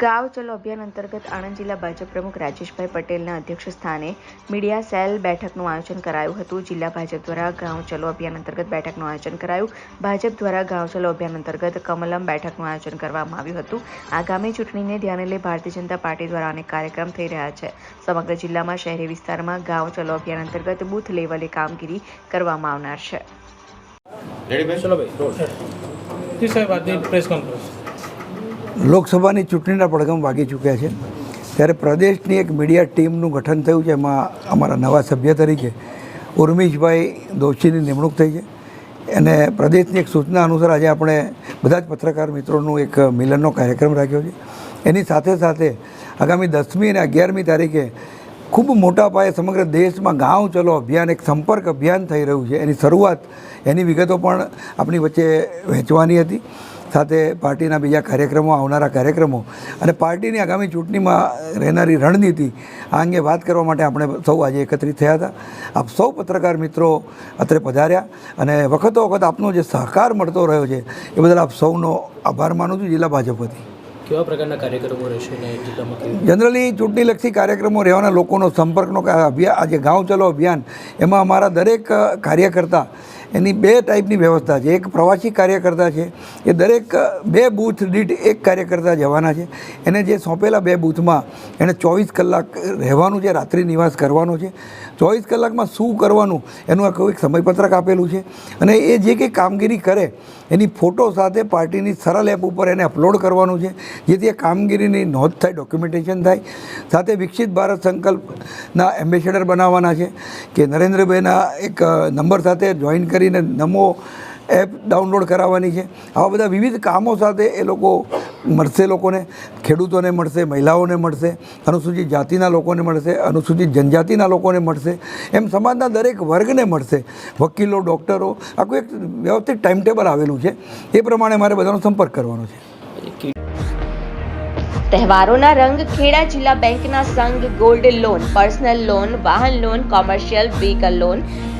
ગાંવ ચલો અભિયાન અંતર્ગત આણંદ જિલ્લા ભાજપ પ્રમુખ રાજેશભાઈ પટેલના અધ્યક્ષ સ્થાને મીડિયા સેલ બેઠકનું આયોજન કરાયું હતું. જિલ્લા ભાજપ દ્વારા ગાંવ ચલો અભિયાન અંતર્ગત બેઠકનું આયોજન કરાયું. ભાજપ દ્વારા ગાંવ ચલો અભિયાન અંતર્ગત કમલમ બેઠકનું આયોજન કરવામાં આવ્યું હતું. આગામી ચૂંટણીને ધ્યાને લઈ ભારતીય જનતા પાર્ટી દ્વારા અનેક કાર્યક્રમ થઈ રહ્યા છે. સમગ્ર જિલ્લામાં શહેરી વિસ્તારમાં ગાંવ ચલો અભિયાન અંતર્ગત બૂથ લેવલે કામગીરી કરવામાં આવનાર છે. ચલો ભાઈ સાહેબ આજની પ્રેસ કોન્ફરન્સ લોકસભાની ચૂંટણીના પડઘમ વાગી ચૂક્યા છે. ત્યારે પ્રદેશની એક મીડિયા ટીમનું ગઠન થયું છે, એમાં અમારા નવા સભ્ય તરીકે ઉર્મિશભાઈ દોશીની નિમણૂક થઈ છે. અને પ્રદેશની એક સૂચના અનુસાર આજે આપણે બધા જ પત્રકાર મિત્રોનું એક મિલનનો કાર્યક્રમ રાખ્યો છે. એની સાથે સાથે આગામી દસમી અને અગિયારમી તારીખે ખૂબ મોટા પાયે સમગ્ર દેશમાં ગાંવ ચલો અભિયાન, એક સંપર્ક અભિયાન થઈ રહ્યું છે. એની શરૂઆત એની વિગતો પણ આપણી વચ્ચે વહેંચવાની હતી. સાથે પાર્ટીના બીજા કાર્યક્રમો આવનારા કાર્યક્રમો અને પાર્ટીની આગામી ચૂંટણીમાં રહેનારી રણનીતિ આ અંગે વાત કરવા માટે આપણે સૌ આજે એકત્રિત થયા હતા. આપ સૌ પત્રકાર મિત્રો અત્રે પધાર્યા અને વખતો વખત આપનો જે સહકાર મળતો રહ્યો છે એ બદલ આપ સૌનો આભાર માનું છું. જિલ્લા ભાજપ વતી. કેવા પ્રકારના કાર્યક્રમો રહેશે જનરલી ચૂંટણીલક્ષી કાર્યક્રમો રહેવાના લોકોનો સંપર્કનો અભિયાન આજે ગાંવ ચલો અભિયાન એમાં અમારા દરેક કાર્યકર્તા એની બે ટાઈપની વ્યવસ્થા છે. એક પ્રવાસી કાર્યકર્તા છે. એ દરેક બે બૂથ દીઠ એક કાર્યકર્તા જવાના છે. એને જે સોંપેલા બે બૂથમાં એણે ચોવીસ કલાક રહેવાનું છે, રાત્રિ નિવાસ કરવાનો છે. ચોવીસ કલાકમાં શું કરવાનું એનું આખું એક સમયપત્રક આપેલું છે. અને એ જે કંઈ કામગીરી કરે, એની ફોટો સાથે પાર્ટીની સરળ એપ ઉપર એને અપલોડ કરવાનું છે. જેથી એ કામગીરીની નોંધ થાય ડોક્યુમેન્ટેશન થાય. સાથે વિકસિત ભારત સંકલ્પના એમ્બેસેડર બનાવવાના છે કે નરેન્દ્રભાઈના એક નંબર સાથે જોઈન કરીને નમો એપ ડાઉનલોડ કરાવવાની છે. આવા બધા વિવિધ કામો સાથે એ લોકો મળશે, લોકોને ખેડૂતોને મળશે, મહિલાઓને મળશે, અનુસૂચિત જાતિના લોકોને મળશે, અનુસૂચિત જનજાતિના લોકોને મળશે, એમ સમાજના દરેક વર્ગને મળશે. વકીલો, ડૉક્ટરો, આખું એક વ્યવસ્થિત ટાઈમ ટેબલ આવેલું છે. એ પ્રમાણે મારે બધાનો સંપર્ક કરવાનો છે. તહેવારોના રંગ ખેડા જિલ્લા બેંકના સંઘ ગોલ્ડ લોન, પર્સનલ લોન, વાહન loan, commercial vehicle loan